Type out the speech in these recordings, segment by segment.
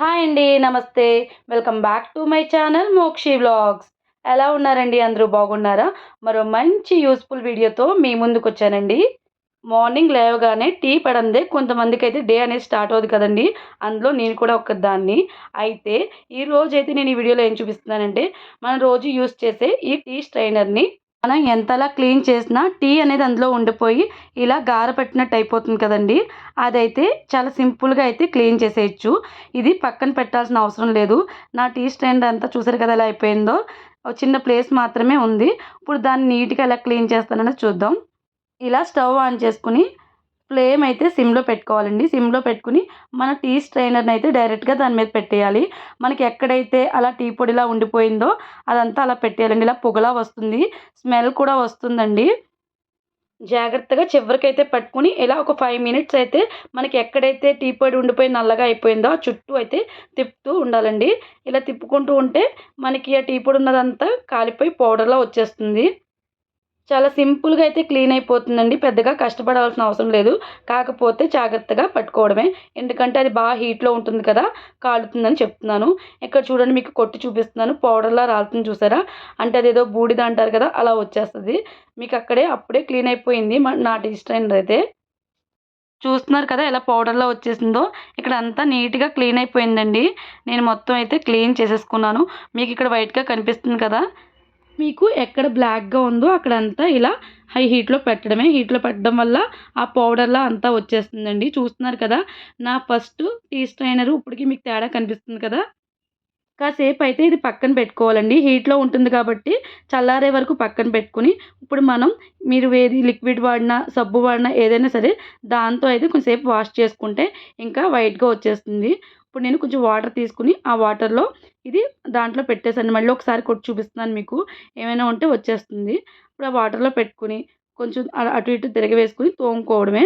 Hi అండి నమస్తే. Welcome back to my channel Mokshi vlogs. ఎలా ఉన్నారండి? అందరూ బాగున్నారా? మరో మంచి యూస్ఫుల్ వీడియోతో మీ ముందుకు వచ్చానండి మార్నింగ్ లేవగానే టీ పడందే కొంతమందికి అయితే డే అనేది స్టార్ట్ అవుతుంది కదండి. అందులో నేను కూడా ఒక దాన్ని అయితే ఈ రోజైతే అయితే నేను ఈ వీడియోలో ఏం చూపిస్తున్నానంటే మనం రోజు యూస్ చేసే ఈ టీ స్ట్రైనర్ని మనం ఎంతలా క్లీన్ చేసినా టీ అనేది అందులో ఉండిపోయి ఇలా గార పెట్టినట్టు అయిపోతుంది కదండి. అదైతే చాలా సింపుల్గా అయితే క్లీన్ చేసేయచ్చు. ఇది పక్కన పెట్టాల్సిన అవసరం లేదు. నా టీ స్టాండ్ అంతా చూసారు కదా ఎలా అయిపోయిందో? చిన్న ప్లేస్ మాత్రమే ఉంది. ఇప్పుడు దాన్ని నీట్గా ఎలా క్లీన్ చేస్తానని చూద్దాం. ఇలా స్టవ్ ఆన్ చేసుకుని ఫ్లేమ్ అయితే సిమ్లో పెట్టుకోవాలండి. సిమ్లో పెట్టుకుని మన టీ స్ట్రైనర్ని అయితే డైరెక్ట్గా దాని మీద పెట్టేయాలి. మనకి ఎక్కడైతే అలా టీ పొడిలా ఉండిపోయిందో అదంతా అలా పెట్టేయాలండి. ఇలా పొగలా వస్తుంది. స్మెల్ కూడా వస్తుందండి. జాగ్రత్తగా చివరికైతే పట్టుకుని ఇలా ఒక ఫైవ్ మినిట్స్ అయితే మనకి ఎక్కడైతే టీ పొడి ఉండిపోయి నల్లగా అయిపోయిందో ఆ చుట్టూ అయితే తిప్పుతూ ఉండాలండి. ఇలా తిప్పుకుంటూ ఉంటే మనకి ఆ టీ పొడి ఉన్నదంతా కాలిపోయి పౌడర్లా వచ్చేస్తుంది. చాలా సింపుల్గా అయితే క్లీన్ అయిపోతుందండి. పెద్దగా కష్టపడాల్సిన అవసరం లేదు. కాకపోతే జాగ్రత్తగా పట్టుకోవడమే. ఎందుకంటే అది బాగా హీట్లో ఉంటుంది కదా కాలుతుందని చెప్తున్నాను. ఇక్కడ చూడండి మీకు కొట్టి చూపిస్తున్నాను. పౌడర్లా రాలుతుంది చూసారా? అంటే అదేదో బూడిద అంటారు కదా అలా వచ్చేస్తుంది. మీకు అక్కడే అప్పుడే క్లీన్ అయిపోయింది. నా టీ స్ట్రైనర్ అయితే చూస్తున్నారు కదా ఎలా పౌడర్లో వచ్చేసిందో. ఇక్కడ అంతా నీట్గా క్లీన్ అయిపోయిందండి. నేను మొత్తం అయితే క్లీన్ చేసేసుకున్నాను. మీకు ఇక్కడ వైట్గా కనిపిస్తుంది కదా. మీకు ఎక్కడ బ్లాక్గా ఉందో అక్కడంతా ఇలా హై హీట్లో పెట్టడమే. హీట్లో పెట్టడం వల్ల ఆ పౌడర్లా అంతా వచ్చేస్తుందండి. చూస్తున్నారు కదా నా ఫస్ట్ టీ స్ట్రైనర్ ఇప్పటికి మీకు తేడా కనిపిస్తుంది కదా. కాసేపు అయితే ఇది పక్కన పెట్టుకోవాలండి. హీట్లో ఉంటుంది కాబట్టి చల్లారే వరకు పక్కన పెట్టుకుని ఇప్పుడు మనం మీరు ఏది లిక్విడ్ వాడినా సబ్బు వాడినా ఏదైనా సరే దాంతో అయితే కొంచెంసేపు వాష్ చేసుకుంటే ఇంకా వైట్గా వచ్చేస్తుంది. ఇప్పుడు నేను కొంచెం వాటర్ తీసుకుని ఆ వాటర్లో ఇది దాంట్లో పెట్టేసాను మళ్ళీ ఒకసారి కొట్టి చూపిస్తున్నాను మీకు. ఏమైనా ఉంటే వచ్చేస్తుంది. ఇప్పుడు ఆ వాటర్లో పెట్టుకుని కొంచెం అటు ఇటు తిరగవేసుకుని తోముకోవడమే.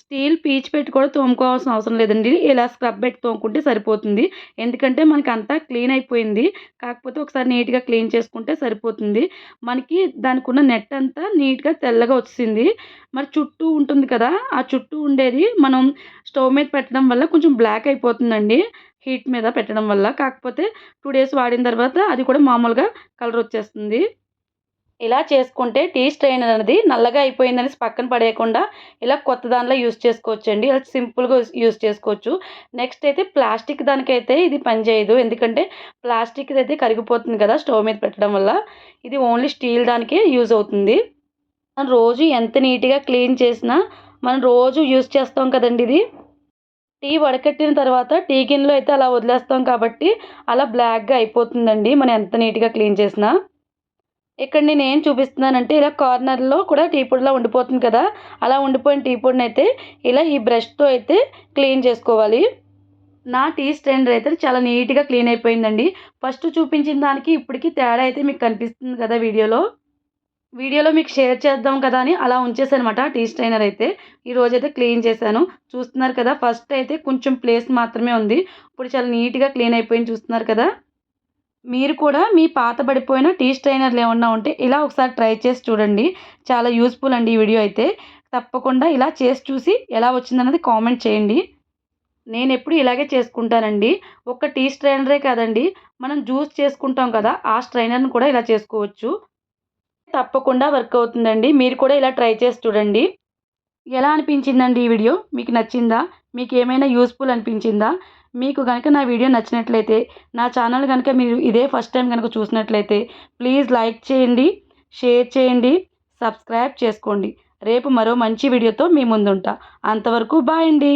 స్టీల్ పీచు పెట్టి కూడా తోముకోవాల్సిన అవసరం లేదండి. ఇలా స్క్రబ్ పెట్టి తోముకుంటే సరిపోతుంది. ఎందుకంటే మనకి అంతా క్లీన్ అయిపోయింది. కాకపోతే ఒకసారి నీట్గా క్లీన్ చేసుకుంటే సరిపోతుంది. మనకి దానికి ఉన్న నెట్ అంతా నీట్గా తెల్లగా వచ్చింది మరి చుట్టూ ఉంటుంది కదా ఆ చుట్టూ ఉండేది మనం స్టవ్ మీద పెట్టడం వల్ల కొంచెం బ్లాక్ అయిపోతుందండి. హీట్ మీద పెట్టడం వల్ల. కాకపోతే టూ డేస్ వాడిన తర్వాత అది కూడా మామూలుగా కలర్ వచ్చేస్తుంది. ఇలా చేసుకుంటే టీ స్ట్రెయిన్ అనేది నల్లగా అయిపోయిందని పక్కన పడేయకుండా ఇలా కొత్త దానిలో యూస్ చేసుకోవచ్చు అండి ఇలా సింపుల్గా యూస్ చేసుకోవచ్చు. నెక్స్ట్ అయితే ప్లాస్టిక్ దానికైతే ఇది పనిచేయదు ఎందుకంటే ప్లాస్టిక్ అయితే కరిగిపోతుంది కదా స్టవ్ మీద పెట్టడం వల్ల. ఇది ఓన్లీ స్టీల్ దానికే యూజ్ అవుతుంది. మనం రోజు ఎంత నీట్గా క్లీన్ చేసినా మనం రోజు యూస్ చేస్తాం కదండి ఇది. టీ వడకట్టిన తర్వాత టీ గిన్నెలో అయితే అలా వదిలేస్తాం కాబట్టి అలా బ్లాక్గా అయిపోతుందండి. మనం ఎంత నీట్గా క్లీన్ చేసినా. ఇక్కడ నేను ఏం చూపిస్తున్నానంటే ఇలా కార్నర్లో కూడా టీ పొడిలా ఉండిపోతుంది కదా. అలా ఉండిపోయిన టీ పొడిని అయితే ఇలా ఈ బ్రష్తో అయితే క్లీన్ చేసుకోవాలి. నా టీ స్టాండర్ అయితే చాలా నీట్గా క్లీన్ అయిపోయిందండి. ఫస్ట్ చూపించిన దానికి ఇప్పటికి తేడా అయితే మీకు కనిపిస్తుంది కదా వీడియోలో. వీడియోలో మీకు షేర్ చేద్దాం కదా అని అలా ఉంచేసానమాట టీ స్ట్రైనర్ అయితే. ఈరోజు అయితే క్లీన్ చేశాను. చూస్తున్నారు కదా ఫస్ట్ అయితే కొంచెం ప్లేస్ మాత్రమే ఉంది. ఇప్పుడు చాలా నీట్గా క్లీన్ అయిపోయింది చూస్తున్నారు కదా. మీరు కూడా మీ పాత పడిపోయిన టీ స్ట్రైనర్లు ఏమన్నా ఉంటే ఇలా ఒకసారి ట్రై చేసి చూడండి. చాలా యూస్ఫుల్ అండి ఈ వీడియో అయితే. తప్పకుండా ఇలా చేసి చూసి ఎలా వచ్చిందన్నది కామెంట్ చేయండి. నేను ఎప్పుడు ఇలాగే చేసుకుంటానండి. ఒక టీ స్ట్రైనరే కాదండి. మనం జ్యూస్ చేసుకుంటాం కదా ఆ స్ట్రైనర్ని కూడా ఇలా చేసుకోవచ్చు. తప్పకుండా వర్క్ అవుతుందండి. మీరు కూడా ఇలా ట్రై చేసి చూడండి. ఎలా అనిపించిందండి ఈ వీడియో? మీకు నచ్చిందా? మీకు ఏమైనా యూస్ఫుల్ అనిపించిందా? మీకు కనుక నా వీడియో నచ్చినట్లయితే నా ఛానల్ కనుక మీరు ఇదే ఫస్ట్ టైం కనుక చూసినట్లయితే ప్లీజ్ లైక్ చేయండి షేర్ చేయండి సబ్స్క్రైబ్ చేసుకోండి. రేపు మరో మంచి వీడియోతో మీ ముందుంటా. అంతవరకు బాయ్ అండి.